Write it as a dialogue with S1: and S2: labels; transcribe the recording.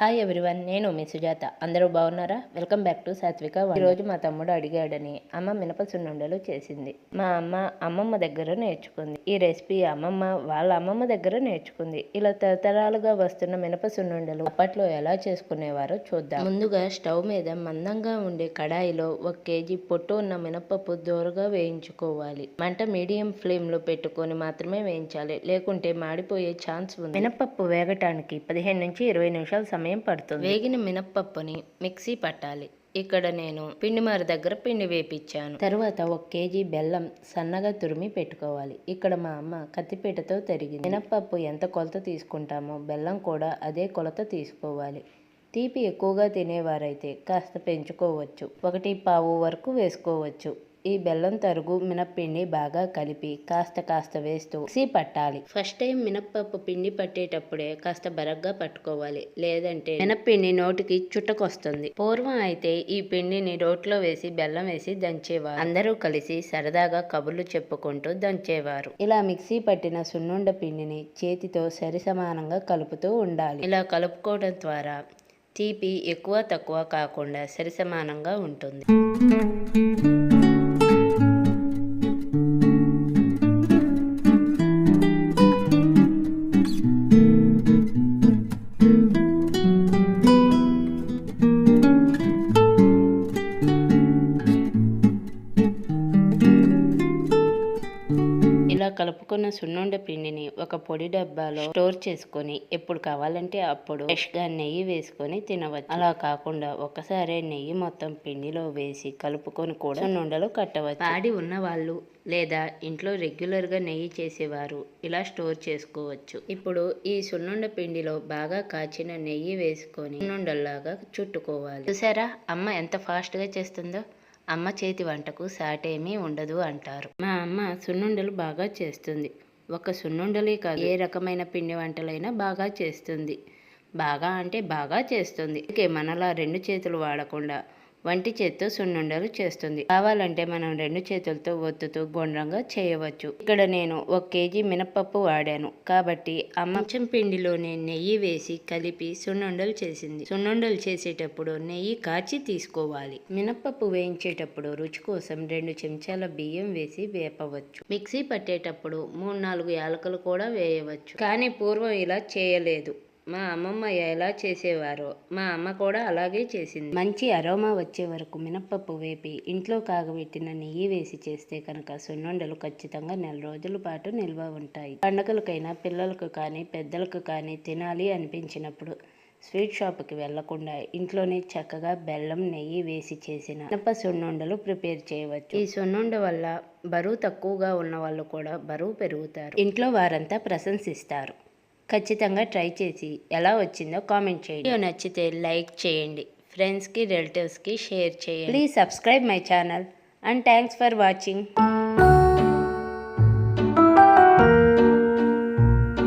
S1: Hi everyone నేను మీ సుజాత. అందరూ బాగున్నారా? వెల్కమ్ బ్యాక్ టు సాత్విక ఈరోజు మా తమ్ముడు అడిగాడని అమ్మ మినప సున్నుండలు చేసింది. మా అమ్మ అమ్మమ్మ దగ్గర నేర్చుకుంది. ఈ రెసిపీ అమ్మమ్మ వాళ్ళ అమ్మమ్మ దగ్గర నేర్చుకుంది. ఇలా తరతరాలుగా వస్తున్న మినప సున్నుండలు అప్పట్లో ఎలా చేసుకునేవారో చూద్దాం. ముందుగా స్టవ్ మీద మందంగా ఉండే కడాయిలో ఒక కేజీ పొట్టు ఉన్న మినపప్పు దోరగా వేయించుకోవాలి. మంట మీడియం ఫ్లేమ్లో పెట్టుకొని మాత్రమే వేయించాలి. లేకుంటే మాడిపోయే ఛాన్స్ ఉంది. మినపప్పు వేగటానికి పదిహేను నుంచి ఇరవై నిమిషాలు సమయం పడుతుంది. వేగిన మినపప్పుని మిక్సీ పట్టాలి. ఇక్కడ నేను పిండిమార దగ్గర పిండి వేపించాను తర్వాత ఒక కేజీ బెల్లం సన్నగా తురిమి పెట్టుకోవాలి. ఇక్కడ మా అమ్మ కత్తిపీటతో తరిగింది. మినపప్పు ఎంత కొలత తీసుకుంటామో బెల్లం కూడా అదే కొలత తీసుకోవాలి. తీపి ఎక్కువగా తినేవారైతే కాస్త పెంచుకోవచ్చు. ఒకటి పావు వరకు వేసుకోవచ్చు. ఈ బెల్లం తరుగు మినప్పిండి బాగా కలిపి కాస్త కాస్త వేస్తూ మిక్సీ పట్టాలి. ఫస్ట్ టైం మినప్పప్పు పిండి పట్టేటప్పుడే కాస్త బరగ్గా పట్టుకోవాలి. లేదంటే మినప్పిండి నోటికి చుట్టకొస్తుంది. పూర్వం అయితే ఈ పిండిని రోట్లో వేసి బెల్లం వేసి దంచేవారు. అందరూ కలిసి సరదాగా కబుర్లు చెప్పుకుంటూ దంచేవారు. ఇలా మిక్సీ పట్టిన సున్నుండ పిండిని చేతితో సరిసమానంగా కలుపుతూ ఉండాలి. ఇలా కలుపుకోవడం ద్వారా తీపి ఎక్కువ తక్కువ కాకుండా సరిసమానంగా ఉంటుంది. ఇలా కలుపుకున్న సున్నుండ పిండిని ఒక పొడి డబ్బాలో స్టోర్ చేసుకొని ఎప్పుడు కావాలంటే అప్పుడు ఫ్రెష్గా నెయ్యి వేసుకొని తినవచ్చు. అలా కాకుండా ఒకసారి నెయ్యి మొత్తం పిండిలో వేసి కలుపుకొని కూడా సున్నుండలు కట్టవచ్చు. పాడి ఉన్న వాళ్ళు లేదా ఇంట్లో రెగ్యులర్గా నెయ్యి చేసేవారు ఇలా స్టోర్ చేసుకోవచ్చు. ఇప్పుడు ఈ సున్నుండ పిండిలో బాగా కాచిన నెయ్యి వేసుకొని సున్నుండల్లాగా చుట్టుకోవాలి. చూసారా? అమ్మ ఎంత ఫాస్ట్గా చేస్తుందో? అమ్మ చేతి వంటకు సాటేమీ ఉండదు అంటారు. మా అమ్మ సున్నుండలు బాగా చేస్తుంది. ఒక సున్నుండలే కాదు ఏ రకమైన పిండి వంటలైనా బాగా చేస్తుంది. బాగా అంటే బాగా చేస్తుంది. అందుకే మనలా రెండు చేతులు వాడకుండా వంటి చేత్తో సున్నుండలు చేస్తుంది. కావాలంటే మనం రెండు చేతులతో ఒత్తుతూ గుండ్రంగా చేయవచ్చు. ఇక్కడ నేను ఒక కేజీ మినపప్పు వాడాను. కాబట్టి అమ్మచం పిండిలోనే నెయ్యి వేసి కలిపి సున్నుండలు చేసింది. సున్నుండలు చేసేటప్పుడు నెయ్యి కాచి తీసుకోవాలి. మినపప్పు వేయించేటప్పుడు రుచి కోసం రెండు చెంచాల బియ్యం వేసి వేపవచ్చు. మిక్సీ పట్టేటప్పుడు మూడు నాలుగు యాలకులు కూడా వేయవచ్చు. కానీ పూర్వం ఇలా చేయలేదు. మా అమ్మమ్మ ఎలా చేసేవారో మా అమ్మ కూడా అలాగే చేసింది. మంచి అరోమా వచ్చే వరకు మినప్పప్పు వేపి ఇంట్లో కాగబెట్టిన నెయ్యి వేసి చేస్తే కనుక సున్నుండలు ఖచ్చితంగా నెల రోజుల పాటు నిల్వ ఉంటాయి. పండగలకైనా పిల్లలకు కానీ పెద్దలకు కానీ తినాలి అనిపించినప్పుడు స్వీట్ షాప్కి వెళ్ళకుండా ఇంట్లోనే చక్కగా బెల్లం నెయ్యి వేసి చేసిన మినప సున్నుండలు ప్రిపేర్ చేయవచ్చు. ఈ సున్నుండ వల్ల బరువు తక్కువగా ఉన్న వాళ్ళు కూడా బరువు పెరుగుతారు. ఇంట్లో వారంతా ప్రశంసిస్తారు. ఖచ్చితంగా ట్రై చేసి ఎలా వచ్చిందో కామెంట్ చేయండి. వీడియో నచ్చితే లైక్ చేయండి. ఫ్రెండ్స్కి రిలేటివ్స్కి షేర్ చేయండి. Please subscribe my channel and thanks for watching.